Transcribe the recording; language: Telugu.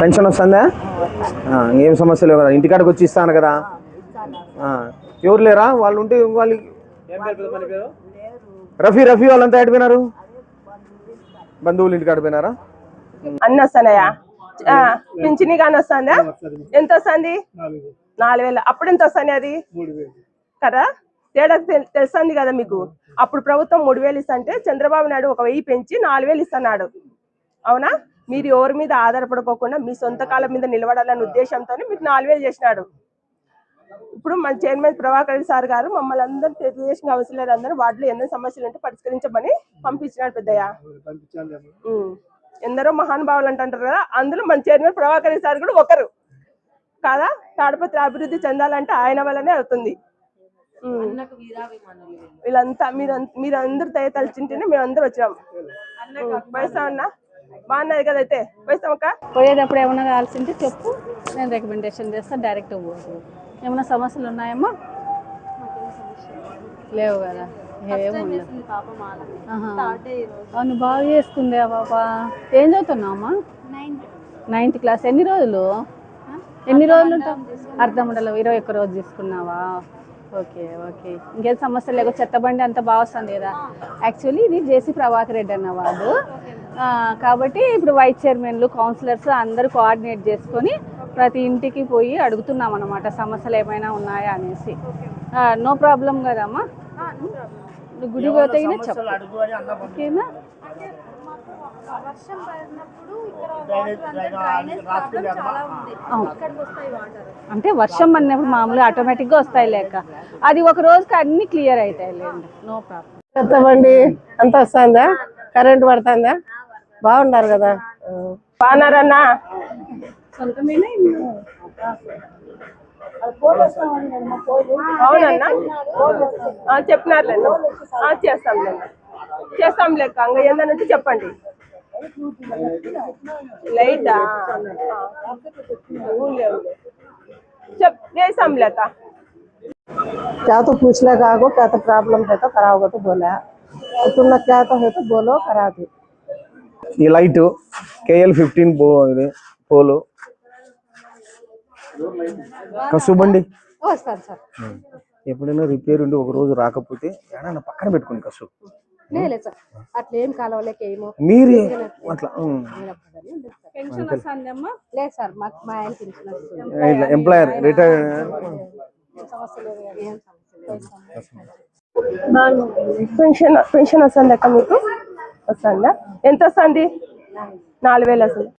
పెన్షన్ వస్తుందా? ఆ, ఇంకేం సమస్య లేవు కదా. ఇంటికాడికి వచ్చి ఇస్తాను కదా. ఆ, ఎవరు లేరా? వాళ్ళు ఉంటే వాళ్ళకి రఫీ రఫీ వాళ్ళంతా ఎడిపోయినారు బంధువులు ఇంటికాడ పోయినారా? అన్ని వస్తున్నాయా ఆ, పింఛని కానీ వస్తుందా? ఎంత వస్తుంది? నాలుగు వేలు. అప్పుడు ఎంత వస్తుంది అది? కదా? తేడా తె- తెలుస్తుంది కదా మీకు. అప్పుడు ప్రభుత్వం మూడు వేలు ఇస్తుంటే చంద్రబాబు నాయుడు ఒక వెయ్యి పెంచి నాలుగు వేలు ఇస్తున్నాడు. అవునా? మీరు ఎవరి మీద ఆధారపడుకోకుండా మీ సొంత కాలం మీద నిలబడాలనే ఉద్దేశంతో మీకు నాలుగు వేలు చేసినాడు. ఇప్పుడు మన చైర్మన్ ప్రభాకర్ రెడ్డి సార్ గారు మమ్మల్ని అందరూ తెలుగుదేశం కౌన్సిలర్ అందరూ వార్డులో ఎన్నో సమస్యలు ఉంటే పరిష్కరించమని పంపించినాడు పెద్దయ్య. ఎందరో మహానుభావులు అంటుంటారు కదా అందులో మన చైర్మన్ ప్రభాకర్ రెడ్డి సార్ కూడా ఒకరు. కాదా? తాడపత్రి అభివృద్ధి చెందాలంటే ఆయన వల్లనే అవుతుంది. వీళ్ళంతా మీరు మీరందరూ దయ తలచింటేనే మేము అందరూ వచ్చాం వయసా అన్న? బాగున్నది కదా అయితే? వయసామక్క పోయేటప్పుడు ఏమైనా కావాల్సి ఉంటే చెప్పు. నేను రికమెండేషన్ చేస్తాను డైరెక్ట్ పోదు. ఏమైనా సమస్యలు ఉన్నాయమ్మా లేవు కదా. అవును బాగా చేసుకుంది ఆ పాప. ఏం చదువుతున్నావు అమ్మా? నైన్త్ క్లాస్ ఎన్ని రోజులు? ఎన్ని రోజులు ఉంటావు? అర్థం ఉండలేవు ఇరవై ఒక్క రోజు తీసుకున్నావా ఓకే ఓకే. ఇంకేం సమస్య లేక చెత్త బండి అంత బాగా వస్తుంది కదా. యాక్చువల్లీ ఇది జేసీ ప్రభాకర్ రెడ్డి అన్న వాడు. కాబట్టి ఇప్పుడు వైస్ చైర్మన్లు కౌన్సిలర్స్ అందరూ కోఆర్డినేట్ చేసుకొని ప్రతి ఇంటికి పోయి అడుగుతున్నాం అనమాట సమస్యలు ఏమైనా ఉన్నాయా అనేసి. నో ప్రాబ్లం కదమ్మా? గుడి పోతే గిన చెప్పు. ఓకేనా? అవును. అంటే వర్షం అన్నప్పుడు మామూలుగా ఆటోమేటిక్గా వస్తాయి లేక. అది ఒక రోజుకి అన్ని క్లియర్ అవుతాయి లేండి. No problem. కొత్త బండి అంత వస్తుందా? కరెంట్ పడుతుందా? బాగున్నారు కదా బాగున్నారన్నా అవునన్నా ఆ, చెప్పినారులేండి ఆ, చేస్తాంలేండి చేస్తాం లెక్క అంగ ఏందన్నట్టు చెప్పండి లైటా చెప్ చేస్తాం లెక్క क्या तो पूछने का आगो क्या तो प्रॉब्लम है तो कराओगे तो बोला और तुमने क्या तो है तो बोलो करा दो ఈ లైట్ కేఎల్ ఫిఫ్టీన్ పో ఇది పోలు. కసు బండి వస్తాను సార్. ఎప్పుడైనా రిపేర్ ఉండి ఒక రోజు రాకపోతే ఏడన్నా పక్కన పెట్టుకోండి కసు లేదు సార్. అట్లా ఏం కాలవలేక ఏమో. మీరు అట్లా లేదు సార్ మాకు మా ఆయన ఎంప్లాయర్ రిటైర్. పెన్షన్ పెన్షన్ వస్తుంది అక్క మీకు? వస్తుందా? ఎంత వస్తుంది? నాలుగు వేలు వస్తుంది.